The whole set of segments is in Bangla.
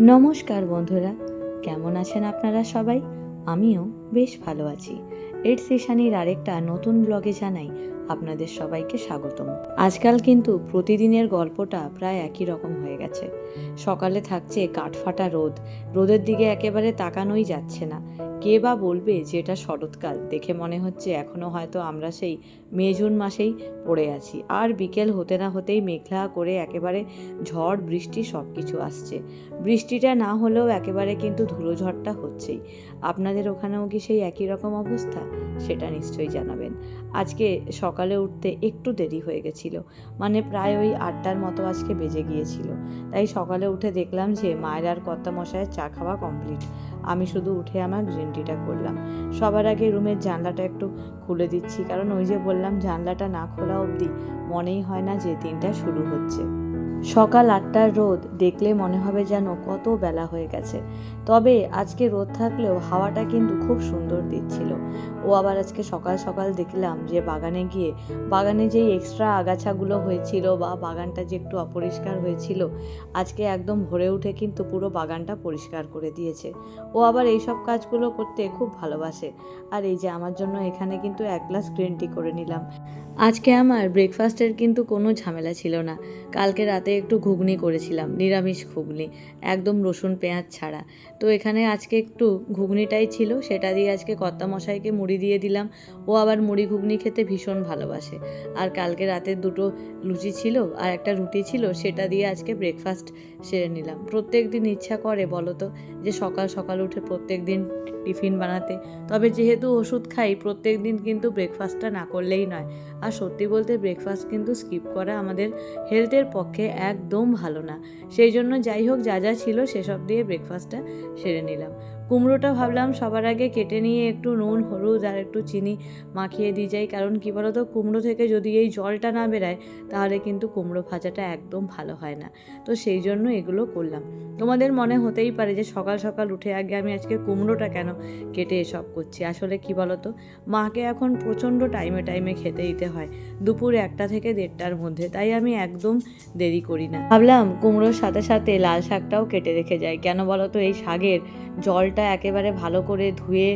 নমস্কার বন্ধুরা, কেমন আছেন আপনারা সবাই? আমিও বেশ ভালো আছি। এর সেশানের আরেকটা নতুন ব্লগে জানাই আপনাদের সবাইকে স্বাগতম। আজকাল কিন্তু প্রতিদিনের গল্পটা প্রায় একই রকম হয়ে গেছে। সকালে থাকছে কাঠফাটা রোদ। রোদের দিকে একেবারে তাকানোই যাচ্ছে না। কে বা বলবে যে এটা শরৎকাল? দেখে মনে হচ্ছে এখনও হয়তো আমরা সেই মে, জুন মাসেই পড়ে আছি। আর বিকেল হতে না হতেই মেঘলা করে একেবারে ঝড়, বৃষ্টি সব কিছু আসছে। বৃষ্টিটা না হলেও একেবারে কিন্তু ধুলোঝড়টা হচ্ছেই। আপনাদের ওখানেও কি সেই একই রকম অবস্থা? সেটা নিশ্চয়ই জানাবেন। আজকে সকালে উঠতে একটু দেরি হয়ে গেছিল। মানে প্রায় ওই আটটার মতো আজকে বেজে গিয়েছিল। তাই সকালে উঠে দেখলাম যে মায়ের আর কর্তা মশায়ের চা খাওয়া কমপ্লিট। আমি শুধু উঠে আমার গ্রিন টিটা করলাম। সবার আগে রুমের জানলাটা একটু খুলে দিচ্ছি। কারণ ওই যে বললাম, জানলাটা না খোলা অবধি মনেই হয় না যে দিনটা শুরু হচ্ছে। সকাল আটটার রোদ দেখলে মনে হবে যেন কত বেলা হয়ে গেছে। তবে আজকে রোদ থাকলেও হাওয়াটা কিন্তু খুব সুন্দর দিচ্ছিল। ও আবার আজকে সকাল সকাল দেখলাম যে বাগানে গিয়ে বাগানে যেই এক্সট্রা আগাছাগুলো হয়েছিল বা বাগানটা যে একটু অপরিষ্কার হয়েছিল, আজকে একদম ভরে উঠে কিন্তু পুরো বাগানটা পরিষ্কার করে দিয়েছে। ও আবার এইসব কাজগুলো করতে খুব ভালোবাসে। আর এই যে আমার জন্য এখানে কিন্তু এক গ্লাস গ্রিন টি করে নিলাম। আজকে আমার ব্রেকফাস্টের কিন্তু কোনো ঝামেলা ছিল না। কালকে রাতে একটু ঘুগনি করেছিলাম, নিরামিষ ঘুগনি, একদম রসুন পেঁয়াজ ছাড়া। তো এখানে আজকে একটু ঘুগনিটাই ছিল, সেটা দিয়ে আজকে কর্তা মশাইকে মুড়ি দিয়ে দিলাম। ও আবার মুড়ি ঘুগনি খেতে ভীষণ ভালোবাসে। আর কালকে রাতের দুটো লুচি ছিল আর একটা রুটি ছিল, সেটা দিয়ে আজকে ব্রেকফাস্ট সেরে নিলাম। প্রত্যেক দিন ইচ্ছা করে বলো তো, যে সকাল সকাল উঠে প্রত্যেক দিন টিফিন বানাতে। তবে যেহেতু ওষুধ খাই, প্রত্যেক দিন কিন্তু ব্রেকফাস্টটা না করলেই নয়। আর সত্যি বলতে ব্রেকফাস্ট কিন্তু স্কিপ করা আমাদের হেলথের পক্ষে একদম ভালো না। সেই জন্য যাই হোক, যা যা ছিল সেসব দিয়ে ব্রেকফাস্টটা সেরে নিলাম। কুমড়োটা ভাবলাম সবার আগে কেটে নিয়ে একটু নুন, হলুদ আর একটু চিনি মাখিয়ে দিয়ে যাই। কারণ কী বলতো, কুমড়ো থেকে যদি এই জলটা না বেরায়, তাহলে কিন্তু কুমড়ো ভাজাটা একদম ভালো হয় না। তো সেই জন্য এগুলো করলাম। তোমাদের মনে হতেই পারে যে সকাল সকাল উঠে আগে আমি আজকে কুমড়োটা কেন কেটে এসব করছি? আসলে কি বলতো, মাকে এখন প্রচণ্ড টাইমে টাইমে খেতে দিতে হয়। দুপুর একটা থেকে দেড়টার মধ্যে, তাই আমি একদম দেরি করি না। ভাবলাম কুমড়োর সাথে সাথে লাল শাকটাও কেটে রেখে যাই। কেন বলতো, এই শাকের জলটা একেবারে ভালো করে ধুয়ে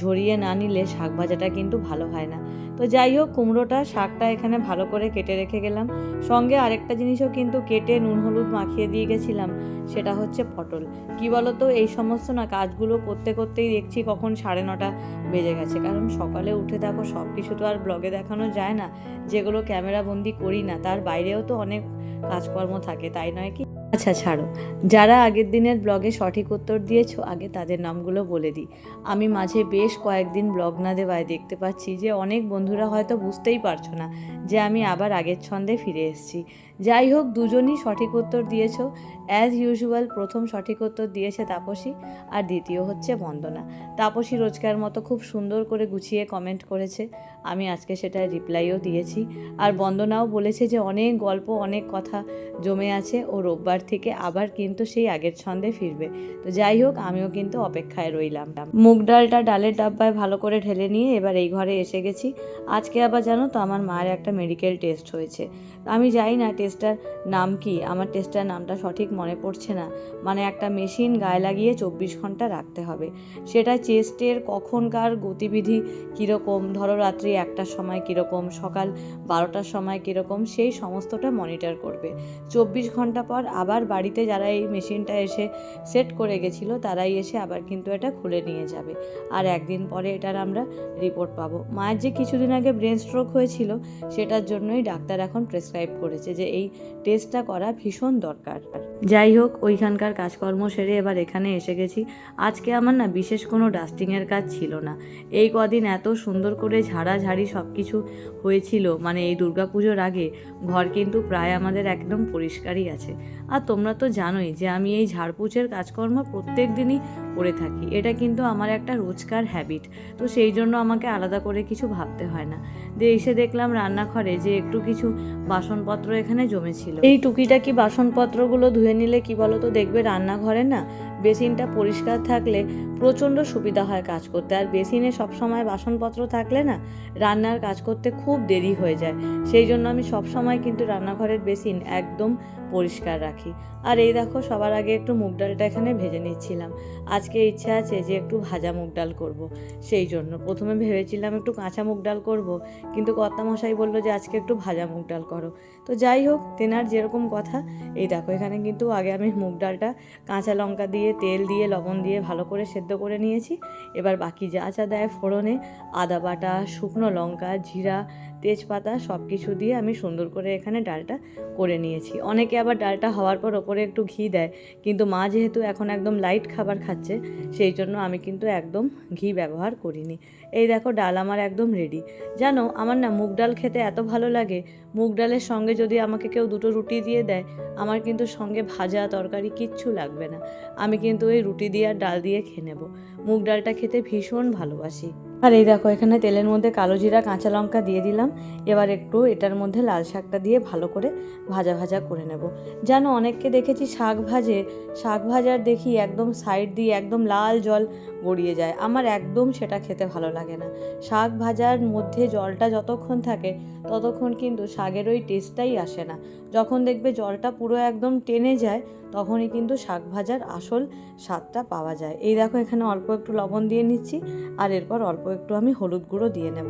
ঝরিয়ে না নিলে শাক ভাজাটা কিন্তু ভালো হয় না। তো যাই হোক, কুমড়োটা, শাকটা এখানে ভালো করে কেটে রেখে গেলাম। সঙ্গে আরেকটা জিনিসও কিন্তু কেটে নুন, হলুদ মাখিয়ে দিয়ে গেছিলাম, সেটা হচ্ছে পটল। কি বলতো, এই সমস্ত না কাজগুলো করতে করতেই দেখছি কখন সাড়ে নটা বেজে গেছে। কারণ সকালে উঠে দেখো সব কিছু তো আর ব্লগে দেখানো যায় না। যেগুলো ক্যামেরা বন্দি করি না, তার বাইরেও তো অনেক কাজকর্ম থাকে, তাই নয় কি? আচ্ছা ছাড়ো। যারা আগের দিনের ব্লগে সঠিক উত্তর দিয়েছ, আগে তাদের নামগুলো বলে দিই। আমি মাঝে বেশ কয়েকদিন ব্লগ না দেওয়ায় দেখতে পাচ্ছি যে, অনেক বন্ধুরা হয়তো বুঝতেই পারছ না যে, আমি আবার আগের ছন্দে ফিরে এসেছি। যাই হোক দুজনই সঠিক উত্তর দিয়েছ। অ্যাজ ইউজুয়াল প্রথম সঠিক উত্তর দিয়েছে তাপসী, আর দ্বিতীয় হচ্ছে বন্দনা। তাপসী রোজকার মতো খুব সুন্দর করে গুছিয়ে কমেন্ট করেছে। আমি আজকে সেটা রিপ্লাইও দিয়েছি। আর বন্দনাও বলেছে যে, অনেক গল্প, অনেক কথা জমে আছে ও রোববার থেকে আবার কিন্তু সেই আগের ছন্দে ফিরবে। তো যাই হোক আমিও কিন্তু অপেক্ষায় রইলাম। মুগ ডালটা ডালের ডাব্বায় ভালো করে ঢেলে নিয়ে এবার এই ঘরে এসে গেছি। আজকে আবার জানো তো, আমার মায়ের একটা মেডিকেল টেস্ট হয়েছে। আমি যাই না টেস্টটার নাম কি? আমার টেস্টটার নামটা সঠিক মনে পড়ছে না। মানে একটা মেশিন গায়ে লাগিয়ে চব্বিশ ঘণ্টা রাখতে হবে। সেটা চেস্টের কখনকার গতিবিধি কীরকম? ধরো রাত্রি একটার সময় কীরকম? সকাল বারোটার সময় কীরকম? সেই সমস্তটা মনিটর করবে। চব্বিশ ঘণ্টা পর আবার বাড়িতে যারা এই মেশিনটা এসে সেট করে গেছিল, তারাই এসে আবার কিন্তু এটা খুলে নিয়ে যাবে। আর একদিন পরে এটার আমরা রিপোর্ট পাবো। মায়ের যে কিছুদিন আগে ব্রেন স্ট্রোক হয়েছিল, সেটার জন্যই ডাক্তার এখন প্রেসক্রাইব করেছে যে এই টেস্টটা করা ভীষণ দরকার। যাই হোক, ওইখানকার কাজকর্ম সেরে এবার এখানে এসে গেছি। আজকে আমার না বিশেষ কোনো ডাস্টিংয়ের কাজ ছিল না। এই কদিন এত সুন্দর করে ঝাড়াঝাড়ি সব কিছু হয়েছিল মানে এই দুর্গাপুজোর আগে ঘর কিন্তু প্রায় আমাদের একদম পরিষ্কারই আছে। আর তোমরা তো জানোই যে আমি এই ঝাড়পুছের কাজকর্ম প্রত্যেক দিনই করে থাকি। এটা কিন্তু আমার একটা রোজকার হ্যাবিট তো সেই জন্য আমাকে আলাদা করে কিছু ভাবতে হয় না। দিয়ে এসে দেখলাম রান্নাঘরে যে একটু কিছু বাসনপত্র এখানে জমেছিল। এই টুকিটাকি বাসনপত্রগুলো ধুয়ে নিলে কি বলতো দেখবে রান্নাঘরে না বেসিনটা পরিষ্কার থাকলে প্রচণ্ড সুবিধা হয় কাজ করতে। আর বেসিনে সবসময় বাসনপত্র থাকলে না, রান্নার কাজ করতে খুব দেরি হয়ে যায়। সেই জন্য আমি সবসময় কিন্তু রান্নাঘরের বেসিন একদম পরিষ্কার রাখি। আর এই দেখো, সবার আগে একটু মুগ ডালটা এখানে ভেজে নিচ্ছিলাম। আজকে ইচ্ছে আছে যে একটু ভাজা মুগ ডাল করব। সেই জন্য প্রথমে ভেবেছিলাম একটু কাঁচা মুগ ডাল করব, কিন্তু কর্তামশাই বলল যে আজকে একটু ভাজা মুগ ডাল করো। তো যাই হোক, তেনার যেরকম কথা, এই দেখো এখানে কিন্তু আগে আমি মুগ ডালটা কাঁচা লঙ্কা দিয়ে তেল দিয়ে, লবণ দিয়ে ভালো করে সেদ্ধ করে নিয়েছি। এবার বাকি যা যা দেয় ফোড়নে, আদা বাটা, শুকনো লঙ্কা, জিরা তেজপাতা সব কিছু দিয়ে আমি সুন্দর করে এখানে ডালটা করে নিয়েছি। অনেকে আবার ডালটা হওয়ার পর ওপরে একটু ঘি দেয়, কিন্তু মা যেহেতু এখন একদম লাইট খাবার খাচ্ছে, সেই জন্য আমি কিন্তু একদম ঘি ব্যবহার করিনি। এই দেখো ডাল আমার একদম রেডি জানো, আমার না মুগ ডাল খেতে এত ভালো লাগে। মুগ ডালের সঙ্গে যদি আমাকে কেউ দুটো রুটি দিয়ে দেয়, আমার কিন্তু সঙ্গে ভাজা তরকারি কিচ্ছু লাগবে না। আমি কিন্তু ওই রুটি দিয়ে আর ডাল দিয়ে খেয়ে নেব। মুগ ডালটা খেতে ভীষণ ভালোবাসি। আর এই দেখো, এখানে তেলের মধ্যে কালো জিরা, কাঁচা লঙ্কা দিয়ে দিলাম। এবার একটু এটার মধ্যে লাল শাকটা দিয়ে ভালো করে ভাজা ভাজা করে নেব। জানো, অনেককে দেখেছি শাক ভাজে, শাক ভাজার দেখি একদম সাইড দিয়ে একদম লাল জল গড়িয়ে যায়। আমার একদম সেটা খেতে ভালো লাগে না। শাক ভাজার মধ্যে জলটা যতক্ষণ থাকে, ততক্ষণ কিন্তু শাকের ওই টেস্টটাই আসে না। যখন দেখবে জলটা পুরো একদম টেনে যায়, তখনই কিন্তু শাক ভাজার আসল স্বাদটা পাওয়া যায়। এই দেখো, এখানে অল্প একটু লবণ দিয়ে নিচ্ছি, আর এরপর অল্প একটু আমি হলুদ গুঁড়ো দিয়ে নেব।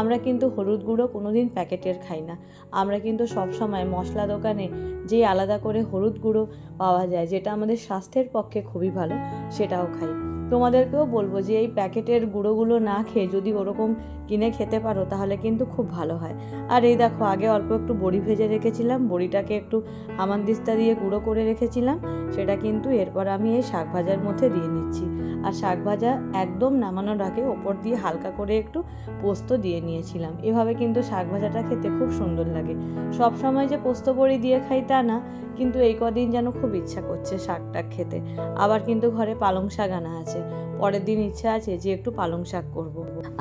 আমরা কিন্তু হলুদ গুঁড়ো কোনো দিন প্যাকেটের খাই না। আমরা কিন্তু সবসময় মশলা দোকানে যেই আলাদা করে হলুদ গুঁড়ো পাওয়া যায়, যেটা আমাদের স্বাস্থ্যের পক্ষে খুবই ভালো, সেটাও খাই। তোমাদেরকেও বলব যে এই প্যাকেটের গুঁড়োগুলো না খেয়ে যদি ওরকম কিনে খেতে পারো, তাহলে কিন্তু খুব ভালো হয়। আর এই দেখো, আগে অল্প একটু বড়ি ভেজে রেখেছিলাম, বড়িটাকে একটু হামানদিস্তা দিয়ে গুঁড়ো করে রেখেছিলাম, সেটা কিন্তু এরপর আমি এই শাক ভাজার মধ্যে দিয়ে নিচ্ছি। আর শাক ভাজা একদম নামানোর আগে ওপর দিয়ে হালকা করে একটু পোস্ত দিয়ে নিয়েছিলাম। এভাবে কিন্তু শাক ভাজাটা খেতে খুব সুন্দর লাগে। সব সময় যে পোস্ত বড়ি দিয়ে খাই তা না, কিন্তু এই কদিন যেন খুব ইচ্ছা করছে শাকটা খেতে। আবার কিন্তু ঘরে পালং শাক আনা আছে। ciência, পরের দিন ইচ্ছা আছে যে একটু পালং শাক করব।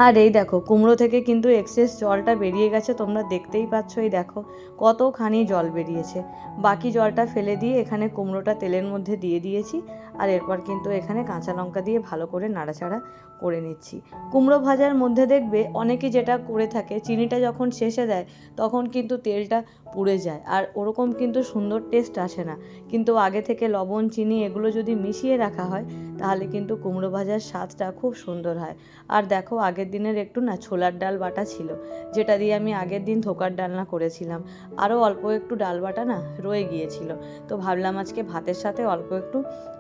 আর এই দেখো, কুমড়ো থেকে কিন্তু এক্সেস জলটা বেরিয়ে গেছে, তোমরা দেখতেই পাচ্ছ এই দেখো, কতখানি জল বেরিয়েছে। বাকি জলটা ফেলে দিয়ে এখানে কুমড়োটা তেলের মধ্যে দিয়ে দিয়েছি, আর এরপর কিন্তু এখানে কাঁচা লঙ্কা দিয়ে ভালো করে নাড়াচাড়া করে নিচ্ছি। কুমড়ো ভাজার মধ্যে দেখবে অনেকে যেটা করে থাকে, চিনিটা যখন শেষে দেয়, তখন কিন্তু তেলটা পুড়ে যায়, আর ওরকম কিন্তু সুন্দর টেস্ট আসে না। কিন্তু আগে থেকে লবণ, চিনি এগুলো যদি মিশিয়ে রাখা হয়, তাহলে কিন্তু কুমড়ো ভাজার স্বাদটা খুব সুন্দর হয়। আর দেখো, আগের দিনের একটু না ছোলার ডাল বাটা ছিল, যেটা দিয়ে আমি আগের দিন ধোকার ডালনা করেছিলাম। আরও অল্প একটু ডাল বাটা না রয়ে গিয়েছিল। তো ভাবলাম আজকে ভাতের সাথে অল্প একটু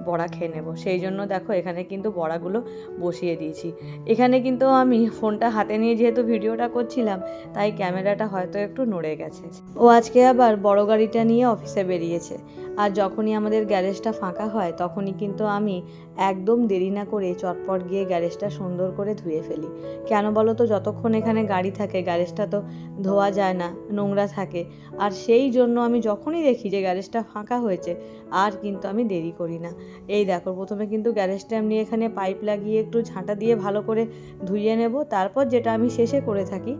বড়া খেয়ে নেব। সেই জন্য দেখো, এখানে কিন্তু বড়াগুলো বসিয়ে দিয়েছি। এখানে কিন্তু আমি ফোনটা হাতে নিয়ে যেহেতু ভিডিওটা করছিলাম, তাই ক্যামেরাটা হয়তো একটু নড়ে গেছে। ও আজকে আবার বড় গাড়িটা নিয়ে অফিসে বেরিয়েছে। আর যখনই আমাদের গ্যারেজটা ফাঁকা হয়, তখনই কিন্তু আমি একদম দেরি না করে চটপট গিয়ে গ্যারেজটা সুন্দর করে ধুয়ে ফেলি। কেন বলো তো, যতক্ষণ এখানে গাড়ি থাকে, গ্যারেজটা তো ধোয়া যায় না, নোংরা থাকে। আর সেই জন্য আমি যখনই দেখি যে গ্যারেজটা ফাঁকা হয়েছে, আর কিন্তু আমি দেরি করি না। এই দেখো, প্রথমে কিন্তু গ্যারেজটা এমনি এখানে পাইপ লাগিয়ে একটু ঝাঁটা দিয়ে ভালো করে ধুইয়ে নেব। তারপর যেটা আমি শেষে করে থাকি,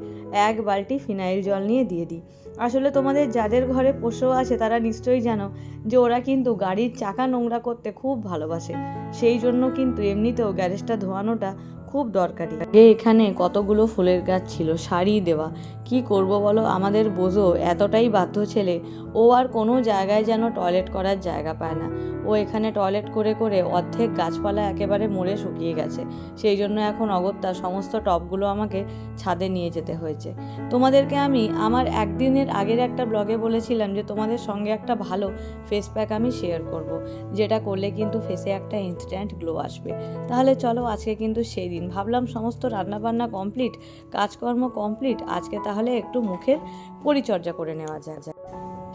এক বালতি ফিনাইল জল নিয়ে দিয়ে দিই। আসলে তোমাদের যাদের ঘরে পশু আছে, তারা নিশ্চয়ই জানো যে ওরা কিন্তু গাড়ির চাকা নোংরা করতে খুব ভালোবাসে। সেই জন্য কিন্তু এমনিতেও গ্যারেজটা ধোয়ানোটা খুব দরকারি। যে এখানে কতগুলো ফুলের গাছ ছিল শাড়ি দেওয়া। কি করব বলো? আমাদের বোঝো, এতটাই বাধ্য ছেলে। ও আর কোনো জায়গায় যেন টয়লেট করার জায়গা পায় না। ও এখানে টয়লেট করে করে অর্ধেক গাছপালা একেবারে মরে শুকিয়ে গেছে। সেই জন্য এখন অগত্যা সমস্ত টবগুলো আমাকে ছাদে নিয়ে যেতে হয়েছে। তোমাদেরকে আমি আমার একদিনের আগের একটা ব্লগে বলেছিলাম যে, তোমাদের সঙ্গে একটা ভালো ফেস প্যাক আমি শেয়ার করব। যেটা করলে কিন্তু ফেসে একটা ইনস্ট্যান্ট গ্লো আসবে। তাহলে চলো আজকে কিন্তু সেই দিন ভাবলাম সমস্ত রান্নাবান্না কমপ্লিট কাজকর্ম কমপ্লিট আজকে তাহলে একটু মুখের পরিচর্যা করে নেওয়া যায়।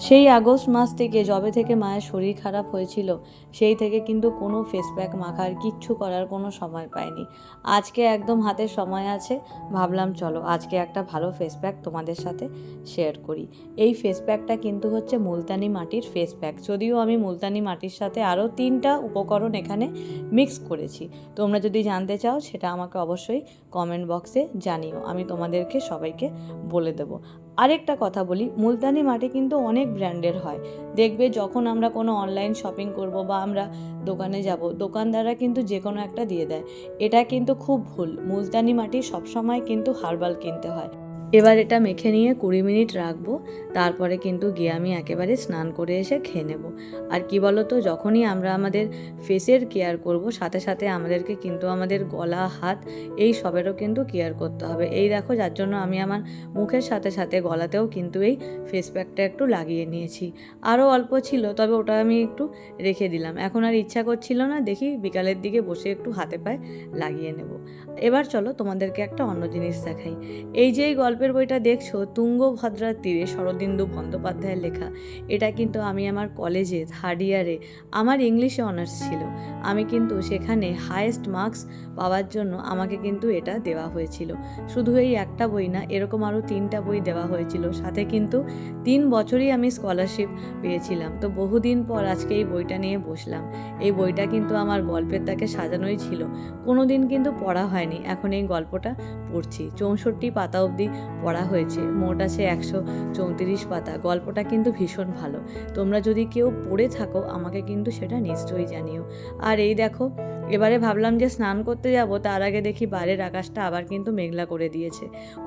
সেই আগস্ট মাস থেকে যবে থেকে মায়ের শরীর খারাপ হয়েছিল, সেই থেকে কিন্তু কোনো ফেস প্যাক মাখার কিচ্ছু করার কোনো সময় পাইনি। আজকে একদম হাতে সময় আছে, ভাবলাম চলো আজকে একটা ভালো ফেস প্যাক তোমাদের সাথে শেয়ার করি। এই ফেস প্যাকটা কিন্তু হচ্ছে মুলতানি মাটির ফেস প্যাক যদিও আমি মুলতানি মাটির সাথে আরও তিনটা উপকরণ এখানে মিক্স করেছি। তোমরা যদি জানতে চাও, সেটা আমাকে অবশ্যই কমেন্ট বক্সে জানিও। আমি তোমাদেরকে সবাইকে বলে দেবো। আরেকটা কথা বলি, মুলতানি মাটি কিন্তু অনেক ব্র্যান্ডের হয়। দেখবে যখন আমরা কোনো অনলাইন শপিং করব বা আমরা দোকানে যাব, দোকানদাররা কিন্তু যে কোনো একটা দিয়ে দেয়। এটা কিন্তু খুব ভুল। মুলতানি মাটি সবসময় কিন্তু হার্বাল কিনতে হয়। এবার এটা মেখে নিয়ে কুড়ি মিনিট রাখব, তারপরে কিন্তু গিয়ে আমি একেবারে স্নান করে এসে খেয়ে নেব। আর কি বলো তো যখনই আমরা আমাদের ফেসের কেয়ার করব, সাথে সাথে আমাদেরকে কিন্তু আমাদের গলা, হাত, এই সবেরও কিন্তু কেয়ার করতে হবে। এই দেখো, যার জন্য আমি আমার মুখের সাথে সাথে গলাতেও কিন্তু এই ফেস প্যাকটা একটু লাগিয়ে নিয়েছি। আরও অল্প ছিল, তবে ওটা আমি একটু রেখে দিলাম। এখন আর ইচ্ছা করছিল না, দেখি বিকালের দিকে বসে একটু হাতে পায়ে লাগিয়ে নেব। এবার চলো তোমাদেরকে একটা অন্য জিনিস দেখাই। এই যে এই গল্পের বইটা দেখছ? তুঙ্গভদ্রার তীরে শরদিন্দু বন্দ্যোপাধ্যায়ের লেখা। এটা কিন্তু আমি আমার কলেজে থার্ড ইয়ারে আমার ইংলিশে অনার্স ছিল। আমি কিন্তু সেখানে হায়েস্ট মার্কস পাওয়ার জন্য আমাকে কিন্তু এটা দেওয়া হয়েছিল। শুধু এই একটা বই না, এরকম আরও তিনটা বই দেওয়া হয়েছিল। সাথে কিন্তু তিন বছরই আমি স্কলারশিপ পেয়েছিলাম। তো বহুদিন পর আজকে এই বইটা নিয়ে বসলাম। এই বইটা কিন্তু আমার গল্পের তাকে সাজানোই ছিল। কোনো দিন কিন্তু পড়া হয়নি। এখন এই গল্পটা পড়ছি। চৌষট্টি পাতা অবধি পড়া হয়েছে। মোট আছে একশো চৌত্রিশ পাতা। গল্পটা কিন্তু ভীষণ ভালো। তোমরা যদি কেউ পড়ে থাকো, আমাকে কিন্তু সেটা নিশ্চয়ই জানিও। আর এই দেখো এবারে ভাবলাম যে স্নান করতে যাব, তার আগে দেখি বাইরের আকাশটা আবার কিন্তু মেঘলা করে দিয়েছে।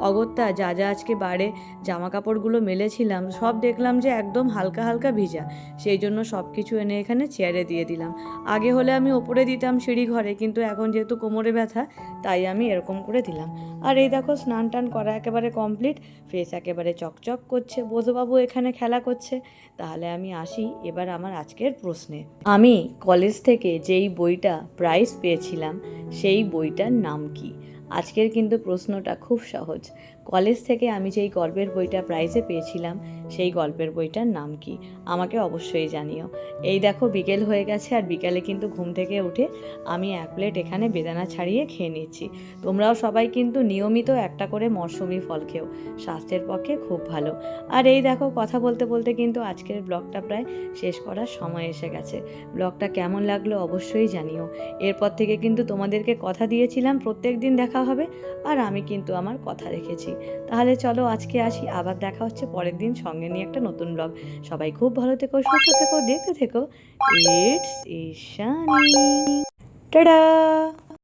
অগত্যা যা যা আজকে বাইরে জামা কাপড়গুলো মেলেছিলাম, সব দেখলাম যে একদম হালকা হালকা ভিজা। সেই জন্য সব কিছু এনে এখানে চেয়ারে দিয়ে দিলাম। আগে হলে আমি ওপরে দিতাম সিঁড়ি ঘরে, কিন্তু এখন যেহেতু কোমরে ব্যথা, তাই আমি এরকম করে দিলাম। আর এই দেখো স্নান টান করা একেবারে কমপ্লিট, ফেস একেবারে চকচক করছে, বোধবাবু এখানে খেলা করছে। তাহলে আমি আসি, এবার আমার আজকের প্রশ্নে। আমি কলেজ থেকে যেই বইটা প্রাইজ পেয়েছিলাম সেই বইটার নাম কি? আজকের কিন্তু প্রশ্নটা খুব সহজ। কলেজ থেকে আমি যেই গল্পের বইটা প্রাইজে পেয়েছিলাম, সেই গল্পের বইটার নাম কি? আমাকে অবশ্যই জানিও। এই দেখো বিকেল হয়ে গেছে আর বিকেলে কিন্তু ঘুম থেকে উঠে আমি এক প্লেট এখানে বেদানা ছাড়িয়ে খেয়ে নিচ্ছি। তোমরাও সবাই কিন্তু নিয়মিত একটা করে মরশুমি ফল খেও। স্বাস্থ্যের পক্ষে খুব ভালো। আর এই দেখো কথা বলতে বলতে কিন্তু আজকের ব্লগটা প্রায় শেষ করার সময় এসে গেছে। ব্লগটা কেমন লাগল অবশ্যই জানিও। এরপর থেকে কিন্তু তোমাদেরকে কথা দিয়েছিলাম প্রত্যেক দিন দেখা হবে। আর আমি কিন্তু আমার কথা রেখেছি। তাহলে চলো আজকে আসি, আবার দেখা হচ্ছে পরের দিন সঙ্গে নিয়ে একটা নতুন ব্লগ সবাই খুব ভালো থেকো, সুস্থ থেকো, দেখতে থেকো। It's Ishani tata